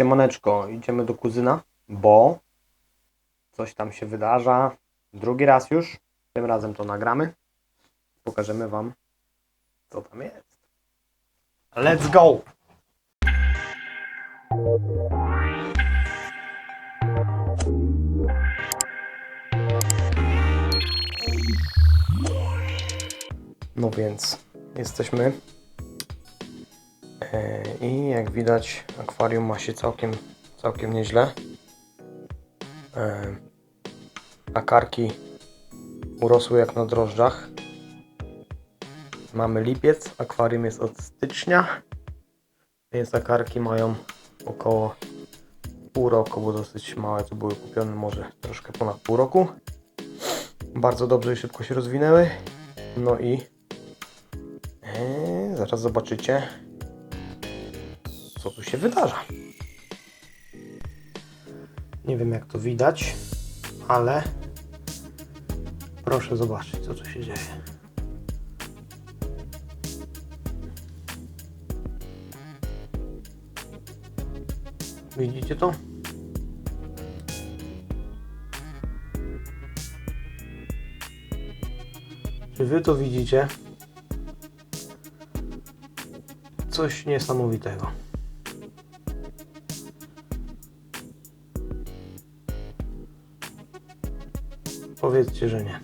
Siemoneczko, idziemy do kuzyna, bo coś tam się wydarza. Drugi raz już. Tym razem to nagramy. Pokażemy Wam, co tam jest. Let's go! No więc jesteśmy. E, I jak widać, akwarium ma się całkiem, całkiem nieźle. E, Akarki urosły jak na drożdżach. Mamy lipiec, akwarium jest od stycznia, więc akarki mają około pół roku, bo dosyć małe to były kupione, może troszkę ponad pół roku. Bardzo dobrze i szybko się rozwinęły. No i e, zaraz zobaczycie, co tu się wydarza. Nie wiem jak to widać, ale proszę zobaczyć, co tu się dzieje. Widzicie to? Czy wy to widzicie? Coś niesamowitego. Powiedzcie, że nie.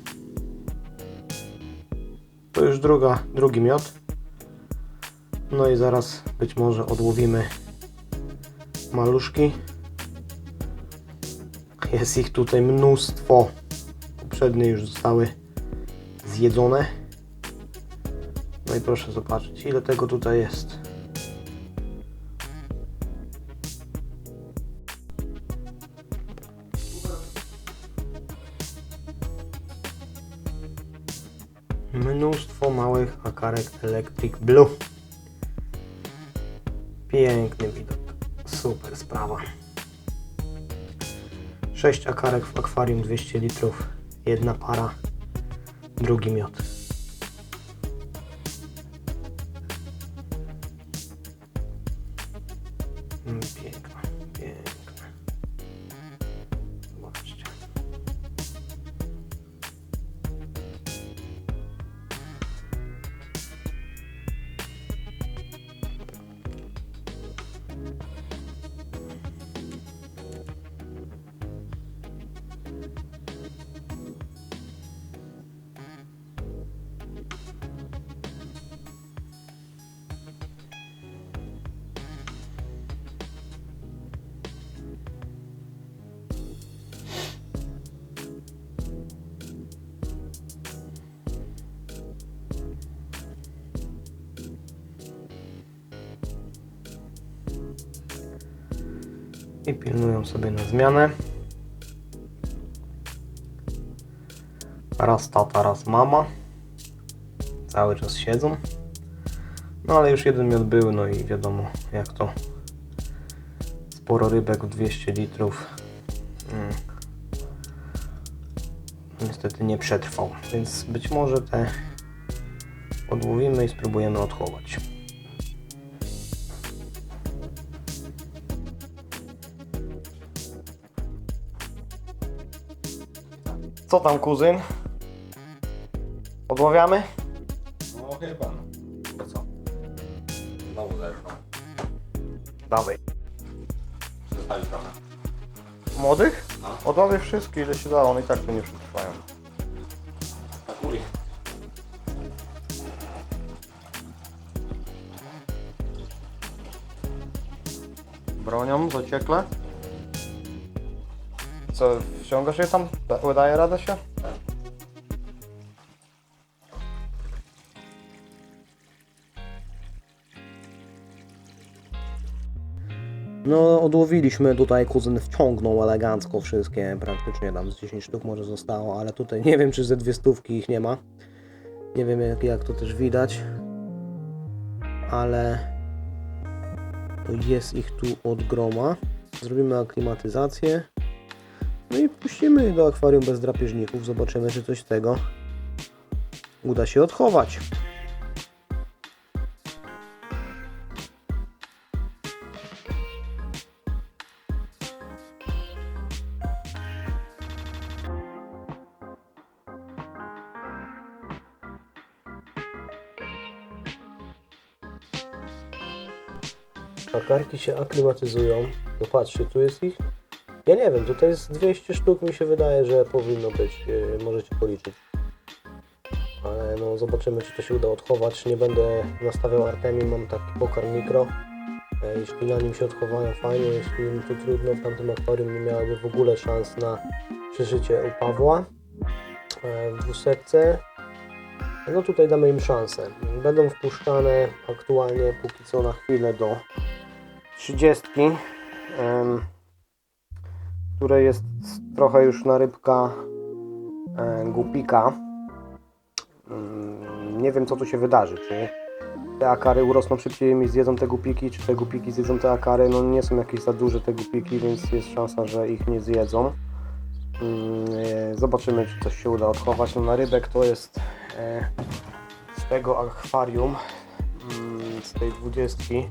To już druga, drugi miod. No i zaraz być może odłowimy maluszki. Jest ich tutaj mnóstwo. Poprzednie już zostały zjedzone. No i proszę zobaczyć, ile tego tutaj jest. Mnóstwo małych akarek Electric Blue. Piękny widok. Super sprawa. 6 akarek w akwarium 200 litrów. Jedna para. Drugi miod. Mm, i pilnują sobie na zmianę. Raz tata, raz mama. Cały czas siedzą. No ale już jeden miod był, no i wiadomo jak to. Sporo rybek w 200 litrów. Mm. Niestety nie przetrwał, więc być może te odłowimy i spróbujemy odchować. Co tam kuzyn? Odławiamy? No chyba. To co? Znowu zerwał. Dawaj. Zostali trochę. Młodych? No. Odławię wszystkie ile się da, one i tak tu nie przetrwają. Tak mówi. Bronią zaciekle. Co, wciągasz je tam? Da, daje radę się? No, odłowiliśmy tutaj, kuzyn wciągnął elegancko wszystkie, praktycznie tam z 10 sztuk może zostało, ale tutaj nie wiem, czy ze dwie stówki ich nie ma. Nie wiem, jak, jak to też widać, ale jest ich tu od groma. Zrobimy aklimatyzację. No i puścimy do akwarium bez drapieżników. Zobaczymy, czy coś z tego uda się odchować. Akarki się aklimatyzują. No patrzcie, tu jest ich ja nie wiem, tutaj jest 200 sztuk, mi się wydaje, że powinno być. Yy, możecie policzyć. Ale no zobaczymy, czy to się uda odchować. Nie będę nastawiał Artemi, mam taki pokarm mikro. E, Jeśli na nim się odchowają fajnie, jeśli im to trudno, w tamtym akwarium nie miałyby w ogóle szans na przeżycie u Pawła e, w dwusetce. No tutaj damy im szansę. Będą wpuszczane aktualnie póki co na chwilę do 30, em, które jest trochę już na rybka e, głupika. Mm, Nie wiem co tu się wydarzy, czy te akary urosną szybciej i zjedzą te głupiki, czy te głupiki zjedzą te akary. No nie są jakieś za duże te głupiki, więc jest szansa, że ich nie zjedzą. Mm, e, Zobaczymy, czy coś się uda odchować. No na rybek to jest e, z tego akwarium, mm, z tej dwudziestki,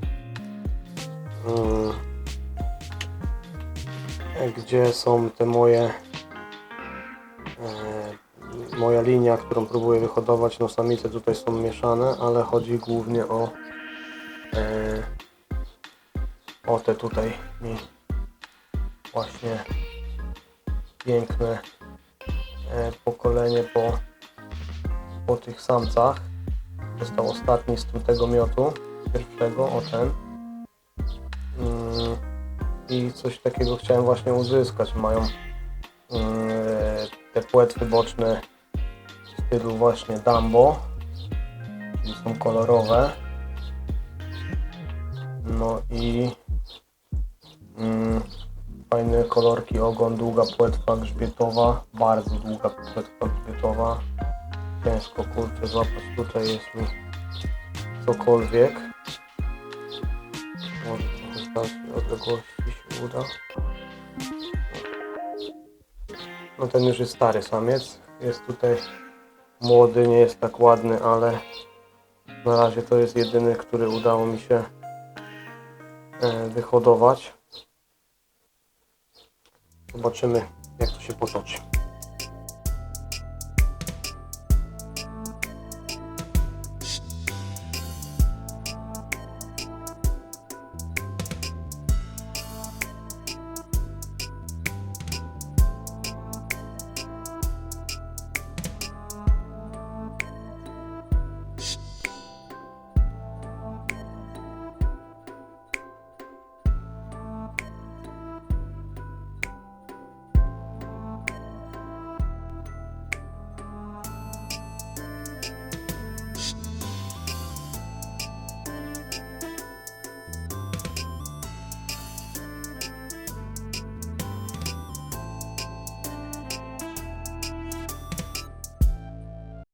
gdzie są te moje e, moja linia, którą próbuję wyhodować, no samice tutaj są mieszane, ale chodzi głównie o e, o te tutaj mi właśnie piękne e, pokolenie po, po tych samcach. Został ostatni z tamtego miotu, pierwszego, o ten. Mm, I coś takiego chciałem właśnie uzyskać. Mają mm, te płetwy boczne w stylu właśnie Dumbo, czyli są kolorowe. No i mm, fajne kolorki, ogon, długa płetwa grzbietowa, bardzo długa płetwa grzbietowa. Ciężko kurczę złapać, tutaj jest mi cokolwiek. Może odległości się uda. No ten już jest stary samiec. Jest tutaj młody, nie jest tak ładny, ale na razie to jest jedyny, który udało mi się e, wyhodować. Zobaczymy jak to się potoczy.